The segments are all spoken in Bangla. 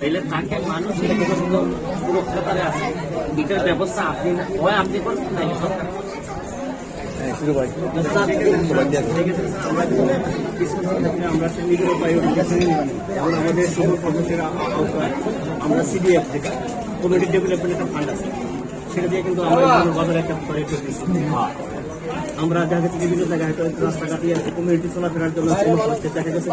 তাইলে তাকে মানুষ সুরক্ষাতারে আছে। এটার ব্যবস্থা আপনি হয় আপনি করছেন নাইলে সরকার। আমরা নিজের উপায় যেমন আমাদের সকল কর্মচারীরা আওতায় আমরা সিডিএফ থেকে কমিউনিটি ডেভেলপমেন্ট একটা ফান্ড আছে। সেটা দিয়ে কিন্তু আমরা বাজারে একটা করে দিচ্ছি আমরা দেখা যাচ্ছে বিভিন্ন জায়গায় হয়তো রাস্তাঘাট দিয়ে কমিউনিটি চলাফেরার জন্য দেখা গেছে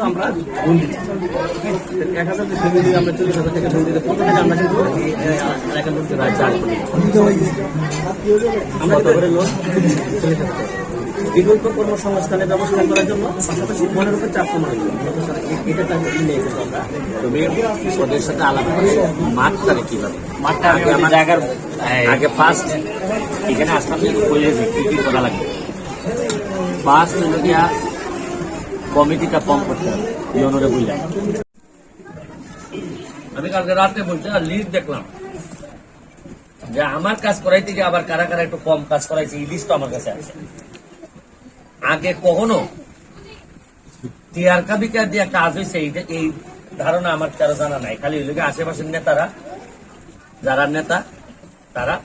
আমরা ফ্যামিলি আমরা চল্লিশ হাজার টাকা দিতে টাকা আমরা কিন্তু আমরা কত লোন চল্লিশ হাজার। বিকল্প কর্মসংস্থানের ব্যবস্থা করার জন্য পাশাপাশি মনের উপর চাপ কমানোর জন্য এটা তার নিয়ে কিন্তু আমরা তুমি ওদের সাথে আলাপ করে মাঠটারে কীভাবে? মাঠটা আমার জায়গার আগে ফার্স্ট এখানে আসলাম বলেছি কি কি করা লাগবে ফার্স্ট হলো গিয়া কমিটিটা ফর্ম করতে হবে ইউনোরে বুঝলাম আমি কালকে রাতে বলছি আর লিস্ট দেখলাম যে আমার কাজ করাইতে গিয়ে আবার কারা কারা একটু কম কাজ করাইছে এই লিস্ট আমার কাছে আছে। আগে কখনো টিয়ার কাবিকা দিয়ে কাজ হয়েছে এই ধারণা আমার কারও জানা নাই। খালি ওই আশেপাশের নেতারা, যারা নেতা, তারা,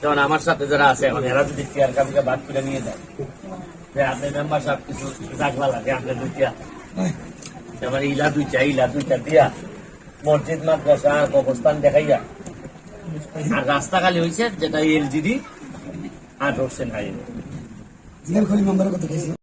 যেমন আমার সাথে যারা আছে, এখন এরা যদি টিয়ার কাবিকা বাদ করে নিয়ে যায়, যে আপনার মেম্বার সাহেব কিছু জাগলা লাগে, আপনার দুইটা। ইলা দুইটা ইলা দুইটা দিয়া মসজিদ দেখাইয়া, আর রাস্তা খালি হয়েছে যেটা এলজিডি আর রোডসেন হাইওয়ে నేను కొన్ని మెంబర్ కొత్త కేసు